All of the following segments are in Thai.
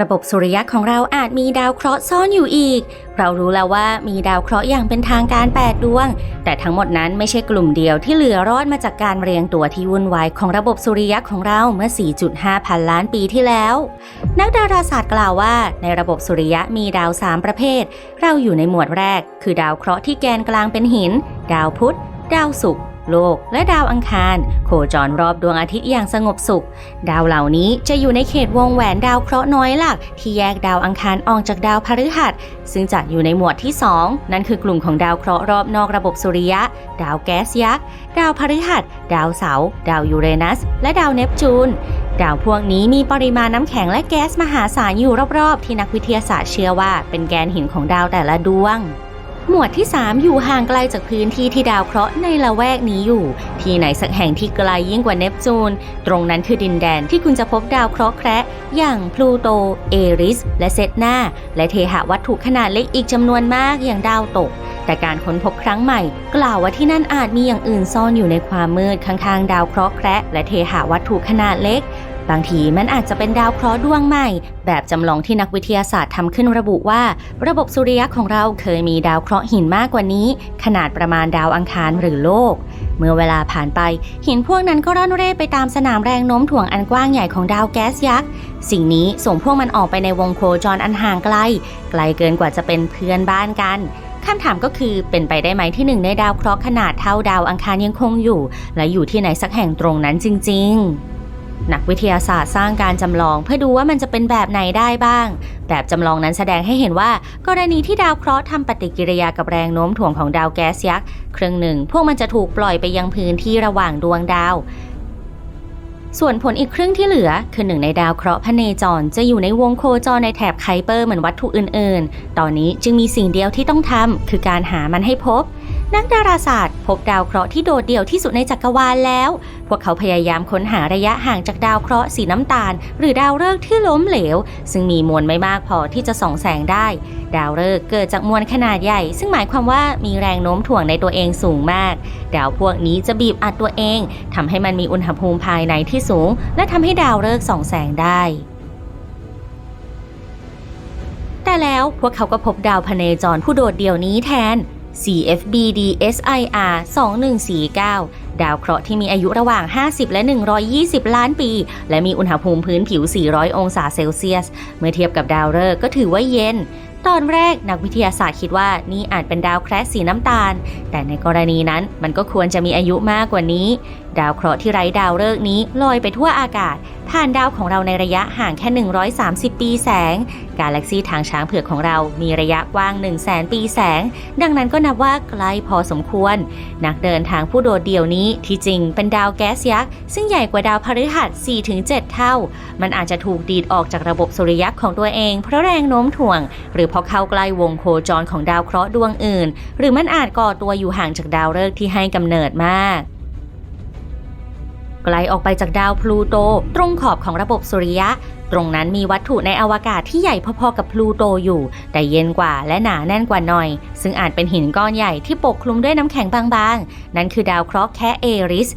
ระบบสุริยะของเราอาจมีดาวเคราะห์ซ่อนอยู่อีก เรารู้แล้วว่ามีดาวเคราะห์อย่างเป็นทางการ8ดวง แต่ทั้งหมดนั้นไม่ใช่กลุ่มเดียวที่เหลือรอดมาจากการเรียงตัวที่วุ่นวายของระบบสุริยะของเราเมื่อ 4.5 พันล้านปีที่แล้ว นักดาราศาสตร์กล่าวว่า ในระบบสุริยะมีดาว 3 ประเภท เราอยู่ในหมวดแรก คือดาวเคราะห์ที่แกนกลางเป็นหิน ดาวพุธ ดาวศุกร์ โลกและดาวอังคาร โคจรรอบดวงอาทิตย์อย่างสงบสุข ดาวเหล่านี้จะอยู่ในเขตวงแหวนดาวเคราะห์น้อยหลัก ที่แยกดาวอังคารออกจากดาวพฤหัส ซึ่งจัดอยู่ในหมวดที่ 2 นั่นคือกลุ่มของดาวเคราะห์รอบนอกระบบสุริยะ ดาวแก๊สยักษ์ ดาวพฤหัส ดาวเสาร์ดาวยูเรนัส และดาวเนปจูนดาวพวกนี้มีปริมาณน้ำแข็งและแก๊สมหาศาลอยู่รอบๆ ที่นักวิทยาศาสตร์เชื่อว่าเป็นแกนหินของดาวแต่ละดวง หมวดที่ 3 อยู่ห่างไกลจากพื้นที่ที่ดาวเคราะห์ในละแวกนี้อยู่ ที่ไหนสักแห่งที่ไกลยิ่งกว่าเนปจูน ตรงนั้นคือดินแดนที่คุณจะพบดาวเคราะห์แคระอย่างพลูโต เอริส และเซตนา และเทหะวัตถุขนาดเล็กอีกจำนวนมากอย่างดาวตก แต่การค้นพบครั้งใหม่ กล่าวว่าที่นั่นอาจมีอย่างอื่นซ่อนอยู่ในความมืดข้างๆ ดาวเคราะห์แคระและเทหะวัตถุขนาดเล็ก บางทีมันอาจจะเป็นดาวเคราะห์ดวงใหม่ แบบจำลองที่นักวิทยาศาสตร์ทำขึ้นระบุว่า ระบบสุริยะของเราเคยมีดาวเคราะห์หินมากกว่านี้ ขนาดประมาณดาวอังคารหรือโลก เมื่อเวลาผ่านไป หินพวกนั้นก็ร่อนเร่ไปตามสนามแรงโน้มถ่วงอันกว้างใหญ่ของดาวแก๊สยักษ์สิ่งนี้ส่งพวกมันออกไปในวงโคจรอันห่างไกล ไกลเกินกว่าจะเป็นเพื่อนบ้านกันคำถามก็คือเป็นไปได้ไหมที่หนึ่งในดาวเคราะห์ขนาดเท่าดาวอังคารยังคงอยู่ และอยู่ที่ไหนสักแห่งตรงนั้นจริง ๆ นักวิทยาศาสตร์สร้างการจำลองเพื่อดูว่ามันจะเป็นแบบไหนได้บ้าง แบบจำลองนั้นแสดงให้เห็นว่า กรณีที่ดาวเคราะห์ทำปฏิกิริยากับแรงโน้มถ่วงของดาวแก๊สยักษ์ครึ่งหนึ่ง พวกมันจะถูกปล่อยไปยังพื้นที่ระหว่างดวงดาว ส่วนผลอีกครึ่งที่เหลือ คือหนึ่งในดาวเคราะห์พเนจรจะอยู่ในวงโคจรในแถบไคเปอร์เหมือนวัตถุอื่นๆ ตอนนี้จึงมีสิ่งเดียวที่ต้องทำคือการหามันให้พบ นักดาราศาสตร์ พบดาวเคราะห์ที่โดดเดี่ยวที่สุดในจักรวาลแล้ว พวกเขาพยายามค้นหาระยะห่างจากดาวเคราะห์สีน้ำตาล หรือดาวฤกษ์ที่ล้มเหลว ซึ่งมีมวลไม่มากพอที่จะส่องแสงได้ ดาวฤกษ์เกิดจากมวลขนาดใหญ่ ซึ่งหมายความว่ามีแรงโน้มถ่วงในตัวเองสูงมาก ดาวพวกนี้จะบีบอัดตัวเองทำให้มันมีอุณหภูมิภายในที่สูง และทำให้ดาวฤกษ์ส่องแสงได้ แต่แล้วพวกเขาก็พบดาวพเนจรผู้โดดเดี่ยวนี้แทน CFBD SIR 2149 ดาวเคราะห์ที่มีอายุระหว่าง 50 และ 120 ล้านปี และมีอุณหภูมิพื้นผิว 400 องศาเซลเซียส เมื่อเทียบกับดาวฤกษ์ก็ถือว่าเย็น ตอนแรกนักวิทยาศาสตร์คิดว่านี่อาจเป็นดาวแคระสีน้ำตาล แต่ในกรณีนั้นมันก็ควรจะมีอายุมากกว่านี้ ดาวเคราะห์ที่ไร้ดาวฤกษ์นี้ลอยไปทั่วอากาศ ผ่านดาวของเราในระยะห่างแค่ 130 ปีแสง กาแล็กซีทางช้างเผือกของเรามีระยะกว้าง 1 0 0 0 0แสนปีแสง ดังนั้นก็นับว่าไกลพอสมควร นักเดินทางผู้โดดเดี่ยวนี้ที่จริงเป็นดาวแก๊สยักษ์ ซึ่งใหญ่กว่าดาวพฤหัส 4-7 เท่า มันอาจจะถูกดีดออกจากระบบสุริยะของตัวเอง เพราะแรงโน้มถ่วง หรือเพราะเข้าใกล้วงโคจรของดาวเคราะห์ดวงอื่น หรือมันอาจก่อตัวอยู่ห่างจากดาวฤกษ์ที่ให้กำเนิดมาก ไกลออกไปจากดาวพลูโต ตรงขอบของระบบสุริยะ ตรงนั้นมีวัตถุในอวกาศที่ใหญ่พอๆกับพลูโตอยู่ แต่เย็นกว่าและหนาแน่นกว่าหน่อย ซึ่งอาจเป็นหินก้อนใหญ่ที่ปกคลุมด้วยน้ำแข็งบางๆ นั่นคือดาวเคราะห์แคะเอริส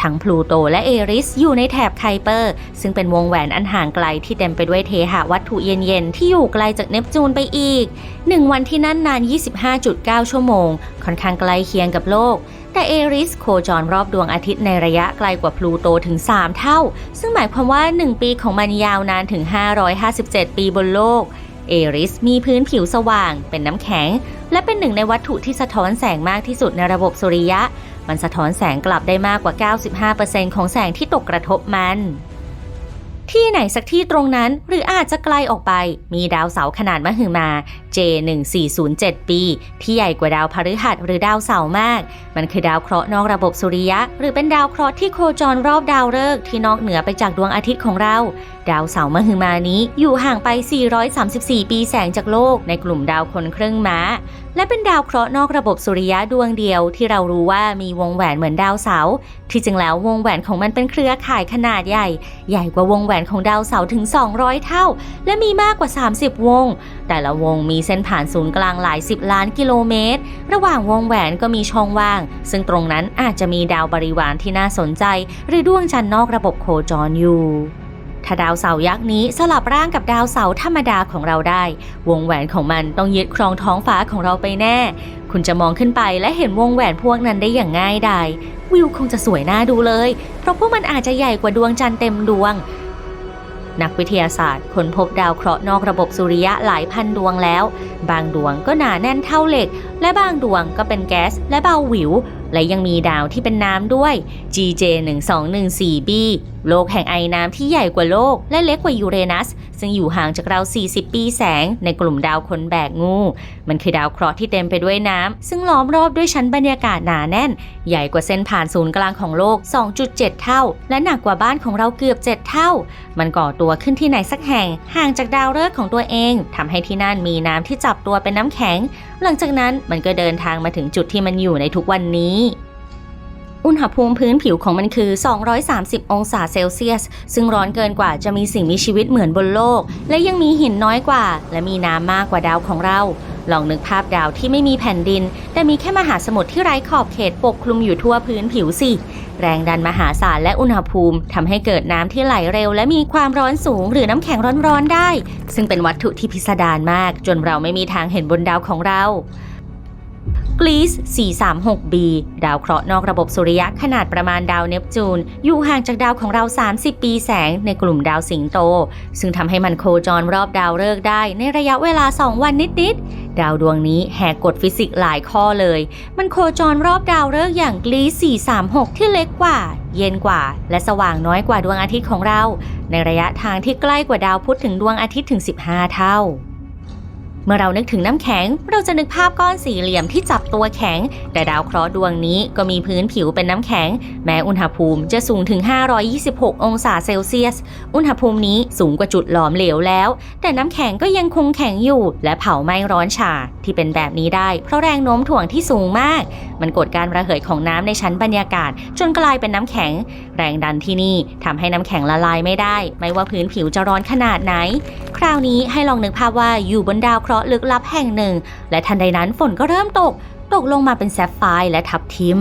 ทั้งพลูโตและเอริสอยู่ในแถบไคเปอร์ ซึ่งเป็นวงแหวนอันห่างไกลที่เต็มไปด้วยเทหะวัตถุเย็นๆ ที่อยู่ไกลจากเนปจูนไปอีก 1 วันที่นั่นนาน 25.9 ชั่วโมง ค่อนข้างใกลเคียงกับโลก แต่เอริสโคจรรอบดวงอาทิตย์ในระยะไกลกว่าพลูโตถึง 3 เท่า ซึ่งหมายความว่า 1 ปีของมันยาวนานถึง 557 ปีบนโลก เอริสมีพื้นผิวสว่าง เป็นน้ำแข็ง และเป็นหนึ่งในวัตถุที่สะท้อนแสงมากที่สุดในระบบสุริยะ มันสะท้อนแสงกลับได้มากกว่า 95%ของแสงที่ตกกระทบมัน ที่ไหนสักที่ตรงนั้นหรืออาจจะไกลออกไป มีดาวเสาร์ขนาดมหึมา J1407b ที่ใหญ่กว่าดาวพฤหัสหรือดาวเสาร์มาก มันคือดาวเคราะห์นอกระบบสุริยะ หรือเป็นดาวเคราะห์ที่โคจรรอบดาวฤกษ์ที่นอกเหนือไปจากดวงอาทิตย์ของเรา ดาวเสาร์มหึมานี้อยู่ห่างไป 434 ปีแสงจากโลกในกลุ่มดาวคนครึ่งม้า และเป็นดาวเคราะห์นอกระบบสุริยะดวงเดียวที่เรารู้ว่ามีวงแหวนเหมือนดาวเสาร์ที่จริงแล้ววงแหวนของมันเป็นเครือข่ายขนาดใหญ่ ใหญ่กว่าวงแหวนของดาวเสาร์ถึง 200 เท่า และมีมากกว่า 30 วง แต่ละวงมีเส้นผ่านศูนย์กลางหลาย 10 ล้านกิโลเมตร ระหว่างวงแหวนก็มีช่องว่าง ซึ่งตรงนั้นอาจจะมีดาวบริวารที่น่าสนใจ หรือดวงจันทร์นอกระบบโคจรอยู่ ถ้าดาวเสาร์ยักษ์นี้สลับร่างกับดาวเสาร์ธรรมดาของเราได้ วงแหวนของมันต้องยึดครองท้องฟ้าของเราไปแน่ คุณจะมองขึ้นไปและเห็นวงแหวนพวกนั้นได้อย่างง่ายดายวิวคงจะสวยน่าดูเลย เพราะพวกมันอาจจะใหญ่กว่าดวงจันทร์เต็มดวง นักวิทยาศาสตร์ค้นพบดาวเคราะห์นอกระบบสุริยะหลายพันดวงแล้ว บางดวงก็หนาแน่นเท่าเหล็ก และบางดวงก็เป็นแก๊สและเบาหวิว และยังมีดาวที่เป็นน้ำด้วย GJ 1 2 1 4 b โลกแห่งไอน้ำที่ใหญ่กว่าโลก และเล็กกว่ายูเรนัส ซึ่งอยู่ห่างจากเรา 40 ปีแสง ในกลุ่มดาวคนแบกงู มันคือดาวเคราะห์ที่เต็มไปด้วยน้ำซึ่งล้อมรอบด้วยชั้นบรรยากาศหนาแน่นใหญ่กว่าเส้นผ่านศูนย์กลางของโลก 2.7 เท่า และหนักกว่าบ้านของเราเกือบ 7 เท่า มันก่อตัวขึ้นที่ไหนสักแห่ง ห่างจากดาวฤกษ์ของตัวเองทำให้ที่นั่นมีน้ำที่จับตัวเป็นน้ำแข็ง หลังจากนั้นมันก็เดินทางมาถึงจุดที่มันอยู่ในทุกวันนี้อุณหภูมิพื้นผิวของมันคือ 230 องศาเซลเซียส ซึ่งร้อนเกินกว่าจะมีสิ่งมีชีวิตเหมือนบนโลก และยังมีหินน้อยกว่า และมีน้ำมากกว่าดาวของเรา ลองนึกภาพดาวที่ไม่มีแผ่นดิน แต่มีแค่มหาสมุทรที่ไร้ขอบเขตปกคลุมอยู่ทั่วพื้นผิวสิ แรงดันมหาศาลและอุณหภูมิทำให้เกิดน้ำที่ไหลเร็ว และมีความร้อนสูงหรือน้ำแข็งร้อนๆได้ ซึ่งเป็นวัตถุที่พิสดารมาก จนเราไม่มีทางเห็นบนดาวของเรา กรีซ 436b ดาวเคราะห์นอกระบบสุริยะขนาดประมาณดาวเนปจูน อยู่ห่างจากดาวของเรา 30 ปีแสงในกลุ่มดาวสิงโต ซึ่งทำให้มันโคจรรอบดาวฤกษ์ได้ในระยะเวลา 2 วันนิด ๆ ดาวดวงนี้แหกกฎฟิสิกส์หลายข้อเลย มันโคจรรอบดาวฤกษ์อย่างกรีซ436 ที่เล็กกว่า เย็นกว่า และสว่างน้อยกว่าดวงอาทิตย์ของเรา ในระยะทางที่ใกล้กว่าดาวพุธถึงดวงอาทิตย์ถึง 15 เท่า เมื่อเรานึกถึงน้ำแข็ง เราจะนึกภาพก้อนสี่เหลี่ยมที่จับตัวแข็ง แต่ดาวเคราะห์ดวงนี้ก็มีพื้นผิวเป็นน้ำแข็ง แม้อุณหภูมิจะสูงถึง 526 องศาเซลเซียส อุณหภูมินี้สูงกว่าจุดหลอมเหลวแล้ว แต่น้ำแข็งก็ยังคงแข็งอยู่ และเผาไหม้ร้อนฉาที่เป็นแบบนี้ได้ เพราะแรงโน้มถ่วงที่สูงมาก มันกดการระเหยของน้ำในชั้นบรรยากาศ จนกลายเป็นน้ำแข็ง แรงดันที่นี่ทำให้น้ำแข็งละลายไม่ได้ ไม่ว่าพื้นผิวจะร้อนขนาดไหน คราวนี้ให้ลองนึกภาพว่าอยู่บนดาวเคราะห์ลึกลับแห่งหนึ่ง และทันใดนั้นฝนก็เริ่มตก ตกลงมาเป็นแซฟไฟร์และทับทิม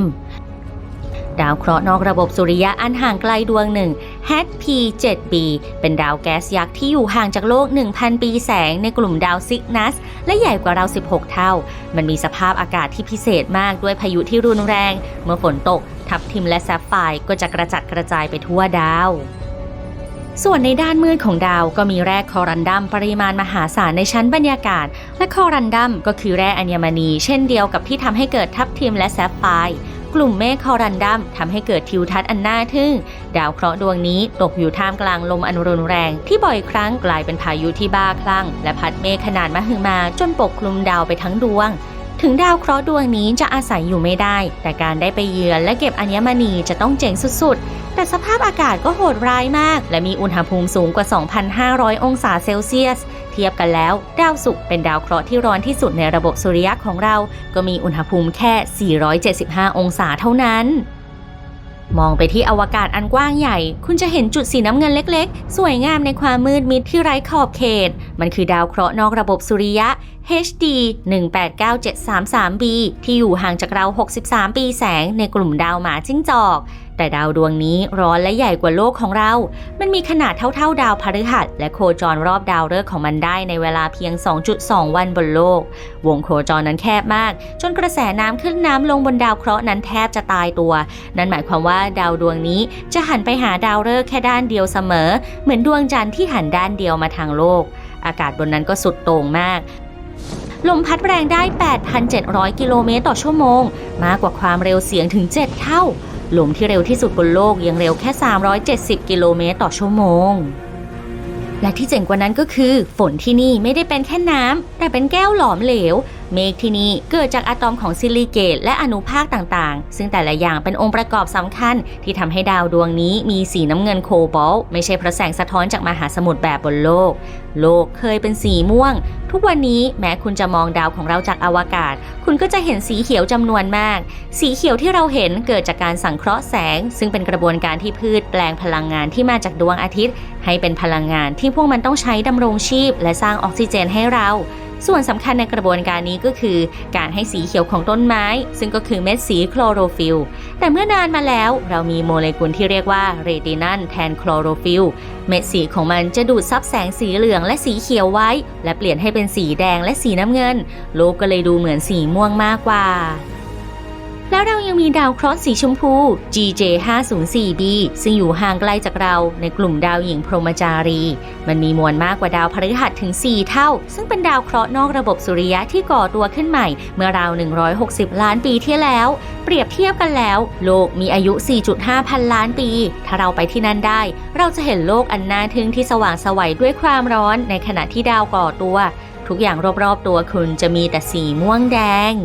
ดาวเคราะห์นอกระบบสุริยะอันห่างไกลดวงหนึ่ง HAT-P7b เป็นดาวแก๊สยักษ์ที่อยู่ห่างจากโลก 1,000 ปีแสงในกลุ่มดาวซิกนัส และใหญ่กว่าเรา 16 เท่า มันมีสภาพอากาศที่พิเศษมากด้วยพายุที่รุนแรง เมื่อฝนตก ทับทิมและแซฟไฟร์ก็จะกระจัดกระจายไปทั่วดาวส่วนในด้านมืดของดาวก็มีแร่คอรันดัมปริมาณมหาศาลในชั้นบรรยากาศ และคอรันดัมก็คือแร่อัญมณี เช่นเดียวกับที่ทำให้เกิดทับทิมและแซฟไฟร์ กลุ่มเมฆคอรันดัมทำให้เกิดทิวทัศน์อันน่าทึ่ง ดาวเคราะห์ดวงนี้ตกอยู่ท่ามกลางลมอันรุนแรง ที่บ่อยครั้งกลายเป็นพายุที่บ้าคลั่ง และพัดเมฆขนาดมหึมาจนปกคลุมดาวไปทั้งดวง ถึงดาวเคราะห์ดวงนี้จะอาศัยอยู่ไม่ได้ แต่การได้ไปเยือนและเก็บอัญมณีจะต้องเจ๋งสุดๆ แต่สภาพอากาศก็โหดร้ายมาก และมีอุณหภูมิสูงกว่า 2,500 องศาเซลเซียส เทียบกันแล้ว ดาวศุกร์เป็นดาวเคราะห์ที่ร้อนที่สุดในระบบสุริยะของเรา ก็มีอุณหภูมิแค่ 475 องศาเท่านั้นมองไปที่อวกาศอันกว้างใหญ่ คุณจะเห็นจุดสีน้ำเงินเล็ก ๆ สวยงามในความมืดมิดที่ไร้ขอบเขต มันคือดาวเคราะห์นอกระบบสุริยะ HD 189733b ที่อยู่ห่างจากเรา 63 ปีแสงในกลุ่มดาวหมาจิ้งจอก แต่ดาวดวงนี้ร้อนและใหญ่กว่าโลกของเรา มันมีขนาดเท่าๆดาวพฤหัส และโคจรรอบดาวฤกษ์ของมันได้ในเวลาเพียง 2.2 วันบนโลก วงโคจรนั้นแคบมาก จนกระแสน้ำขึ้นน้ำลงบนดาวเคราะห์นั้นแทบจะตายตัว นั่นหมายความว่าดาวดวงนี้จะหันไปหาดาวฤกษ์แค่ด้านเดียวเสมอ เหมือนดวงจันทร์ที่หันด้านเดียวมาทางโลก อากาศบนนั้นก็สุดโต่งมาก ลมพัดแรงได้ 8,700 กิโลเมตรต่อชั่วโมง มากกว่าความเร็วเสียงถึง 7 เท่า ลมที่เร็วที่สุดบนโลกยังเร็วแค่ 370 กิโลเมตรต่อชั่วโมง และที่เจ๋งกว่านั้นก็คือ ฝนที่นี่ไม่ได้เป็นแค่น้ำแต่เป็นแก้วหลอมเหลว เมฆที่นี่เกิดจากอะตอมของซิลิเกตและอนุภาคต่างๆ ซึ่งแต่ละอย่างเป็นองค์ประกอบสำคัญที่ทำให้ดาวดวงนี้มีสีน้ำเงินโคบอลต์ไม่ใช่เพราะแสงสะท้อนจากมหาสมุทรแบบบนโลก โลกเคยเป็นสีม่วง ทุกวันนี้แม้คุณจะมองดาวของเราจากอวกาศ คุณก็จะเห็นสีเขียวจำนวนมาก สีเขียวที่เราเห็นเกิดจากการสังเคราะห์แสง ซึ่งเป็นกระบวนการที่พืชแปลงพลังงานที่มาจากดวงอาทิตย์ ให้เป็นพลังงานที่พวกมันต้องใช้ดำรงชีพ และสร้างออกซิเจนให้เรา ส่วนสำคัญในกระบวนการนี้ก็คือ การให้สีเขียวของต้นไม้ ซึ่งก็คือเม็ดสีโคลอโรฟิลแต่เมื่อนานมาแล้วเรามีโมเลกุลที่เรียกว่าเรตินันแทนโคลอโรฟิลเม็ดสีของมันจะดูดซับแสงสีเหลืองและสีเขียวไว้ และเปลี่ยนให้เป็นสีแดงและสีน้ำเงิน โลกก็เลยดูเหมือนสีม่วงมากกว่า แล้วเรายังมีดาวเคราะห์สีชมพู GJ 504b ซึ่งอยู่ห่างไกลจากเราในกลุ่มดาวหญิงพรหมจารี มันมีมวลมากกว่าดาวพฤหัสถึง 4 เท่า ซึ่งเป็นดาวเคราะห์นอกระบบสุริยะที่ก่อตัวขึ้นใหม่ เมื่อราว 160 ล้านปีที่แล้ว เปรียบเทียบกันแล้ว โลกมีอายุ 4.5 พันล้านปี ถ้าเราไปที่นั่นได้ เราจะเห็นโลกอันน่าทึ่งที่สว่างไสวัยด้วยความร้อนในขณะที่ดาวก่อตัว ทุกอย่างรอบๆตัวคุณจะมีแต่สีม่วงแดง